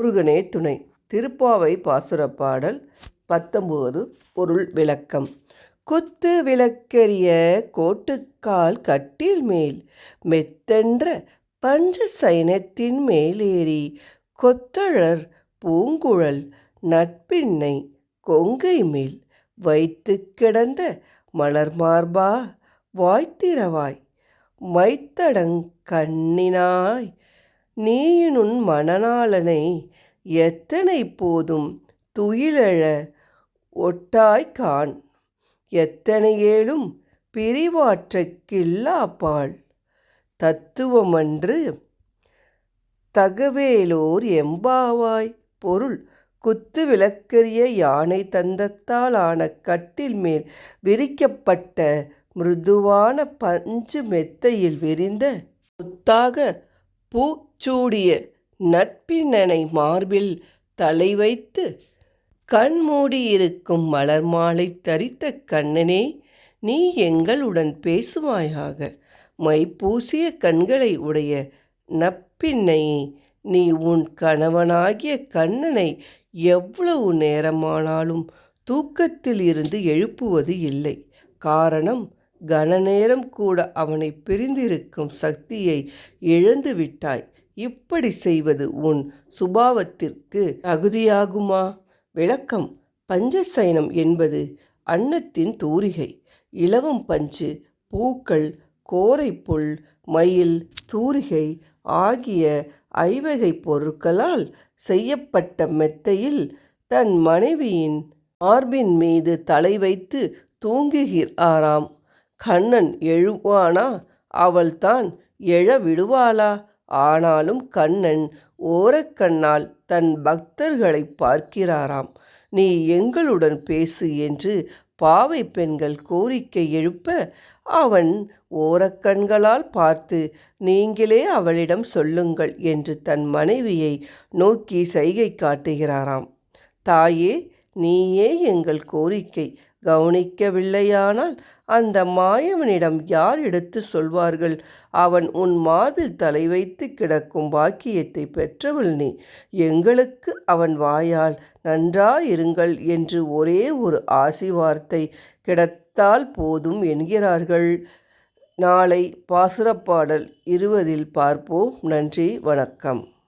முருகனே துணை. திருப்பாவை பாசுர பாடல் பத்தொம்போது பொருள் விளக்கம். குத்து விளக்கெரிய கோட்டுக்கால் கட்டில் மேல் மெத்தென்ற பஞ்ச சைனத்தின் மேலேறி கொத்தழர் பூங்குழல் நட்பின்னை கொங்கை மேல் வைத்து கிடந்த மலர்மார்பா வாய்த்திரவாய் மைத்தடங் கண்ணினாய் நீயினுன் மணநாளனை எத்தனை போதும் துயிலெழ ஒட்டாய் காண் எத்தனையேலும் பிரிவாற்றக் கில்லாப்பால் தத்துவமன்று தகவேலோர் எம்பாவாய். பொருள் குத்து விளக்கரிய யானை தந்தத்தால் ஆன கட்டில் மேல் விரிக்கப்பட்ட மிருதுவான பஞ்சு மெத்தையில் விரிந்த முத்தாக பூச்சூடிய நட்பினனை மார்பில் தலை வைத்து கண்மூடியிருக்கும் மலர் மாலை தரித்த கண்ணனே நீ எங்களுடன் பேசுவாயாக. மைப்பூசிய கண்களை உடைய நப்பின்னையே நீ உன் கணவனாகிய கண்ணனை எவ்வளவு நேரமானாலும் தூக்கத்தில் இருந்து எழுப்புவது இல்லை. காரணம் கனநேரம் கூட அவனை பிரிந்திருக்கும் சக்தியை இழந்து விட்டாய் இப்படி செய்வது உன் சுபாவத்திற்கு தகுதியாகுமா? விளக்கம். பஞ்சசயனம் என்பது அன்னத்தின் தூரிகை. இலவம் பஞ்சு பூக்கள் கோரைப்புல் மயில் தூரிகை ஆகிய ஐவகை பொருட்களால் செய்யப்பட்ட மெத்தையில் தன் மனைவியின் மார்பின் மீது தலை வைத்து தூங்குகிறாராம் கண்ணன் எழுவானா? அவள்தான் எழ விடுவாளா? ஆனாலும் கண்ணன் ஓரக்கண்ணால் தன் பக்தர்களை பார்க்கிறாராம். நீ எங்களுடன் பேசு என்று பாவை பெண்கள் கோரிக்கை எழுப்ப அவன் ஓரக்கண்களால் பார்த்து நீங்களே அவளிடம் சொல்லுங்கள் என்று தன் மனைவியை நோக்கி சைகை காட்டுகிறாராம். தாயே நீயே எங்கள் கோரிக்கை. கவனிக்கவில்லையானால் அந்த மாயவனிடம் யார் எடுத்து சொல்வார்கள்? அவன் உன் மார்பில் தலை வைத்து கிடக்கும் பாக்கியத்தை பெற்றவள் நீ. எங்களுக்கு அவன் வாயால் நன்றாயிருங்கள் என்று ஒரே ஒரு ஆசி வார்த்தை கிடத்தால் போதும் என்கிறார்கள். நாளை பாசுரப்பாடல் இருபதில் பார்ப்போம். நன்றி வணக்கம்.